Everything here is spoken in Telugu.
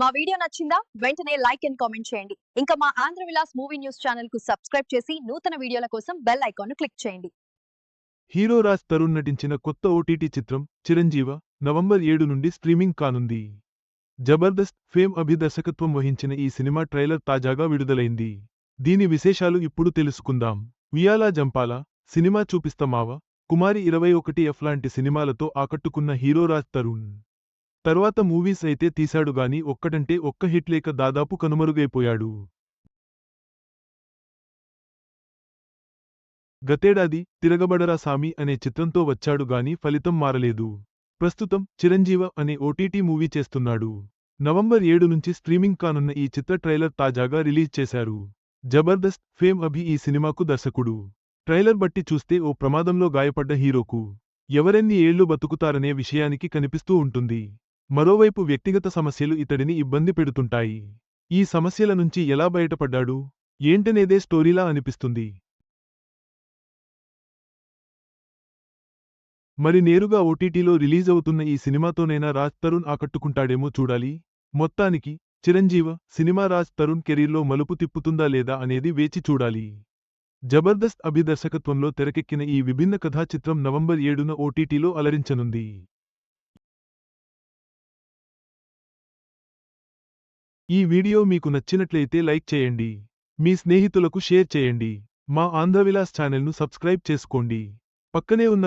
మా వీడియో నచ్చిందా? వెంటనే లైక్ అండ్ కామెంట్ చేయండి. ఇంకా మా ఆంధ్ర విలాస్ మూవీ న్యూస్ ఛానల్కు సబ్స్క్రైబ్ చేసి నూతన వీడియోల కోసం బెల్ ఐకాన్ క్లిక్ చేయండి. హీరో రాజ్ తరుణ్ నటించిన కొత్త ఓటీటీ చిత్రం చిరంజీవ నవంబర్ ఏడు నుండి స్ట్రీమింగ్ కానుంది. జబర్దస్త్ ఫేమ్ అభి దర్శకత్వం వహించిన ఈ సినిమా ట్రైలర్ తాజాగా విడుదలైంది. దీని విశేషాలు ఇప్పుడు తెలుసుకుందాం. వియాలా జంపాల సినిమా చూపిస్తమావ కుమారి ఇరవై ఒకటి ఎఫ్ లాంటి సినిమాలతో ఆకట్టుకున్న హీరో రాజ్ తరుణ్ తర్వాత మూవీస్ అయితే తీశాడు గాని ఒక్కటంటే ఒక్క హిట్ లేక దాదాపు కనుమరుగైపోయాడు. గతేడాది తిరగబడరా సామి అనే చిత్రంతో వచ్చాడు గాని ఫలితం మారలేదు. ప్రస్తుతం చిరంజీవ అనే ఓటీటీ మూవీ చేస్తున్నాడు. నవంబర్ ఏడు నుంచి స్ట్రీమింగ్ కానున్న ఈ చిత్ర ట్రైలర్ తాజాగా రిలీజ్ చేశారు. జబర్దస్త్ ఫేమ్ అభి ఈ సినిమాకు దర్శకుడు. ట్రైలర్ బట్టి చూస్తే ఓ ప్రమాదంలో గాయపడ్డ హీరోకు ఎవరెన్ని ఏళ్ళు బతుకుతారనే విషయానికి కనిపిస్తూ ఉంటుంది. మరోవైపు వ్యక్తిగత సమస్యలు ఇతడిని ఇబ్బంది పెడుతుంటాయి. ఈ సమస్యల నుంచి ఎలా బయటపడ్డాడు? ఏంటనేదే స్టోరీలా అనిపిస్తుంది. మరి నేరుగా ఓటీటీలో రిలీజ్ అవుతున్న ఈ సినిమాతోనైనా రాజ్ తరుణ్ ఆకట్టుకుంటాడేమో చూడాలి. మొత్తానికి చిరంజీవ సినిమా రాజ్ తరుణ్ కెరీర్లో మలుపు తిప్పుతుందా లేదా అనేది వేచి చూడాలి. జబర్దస్త్ అభి దర్శకత్వంలో తెరకెక్కిన ఈ విభిన్న కథా చిత్రం నవంబర్ ఏడున ఓటీటీలో అలరించనుంది. ఈ వీడియో మీకు నచ్చినట్లయితే లైక్ చేయండి. మీ స్నేహితులకు షేర్ చేయండి. మా ఆంధ్రవిలాస్ ఛానల్ను సబ్స్క్రైబ్ చేసుకోండి. పక్కనే ఉన్న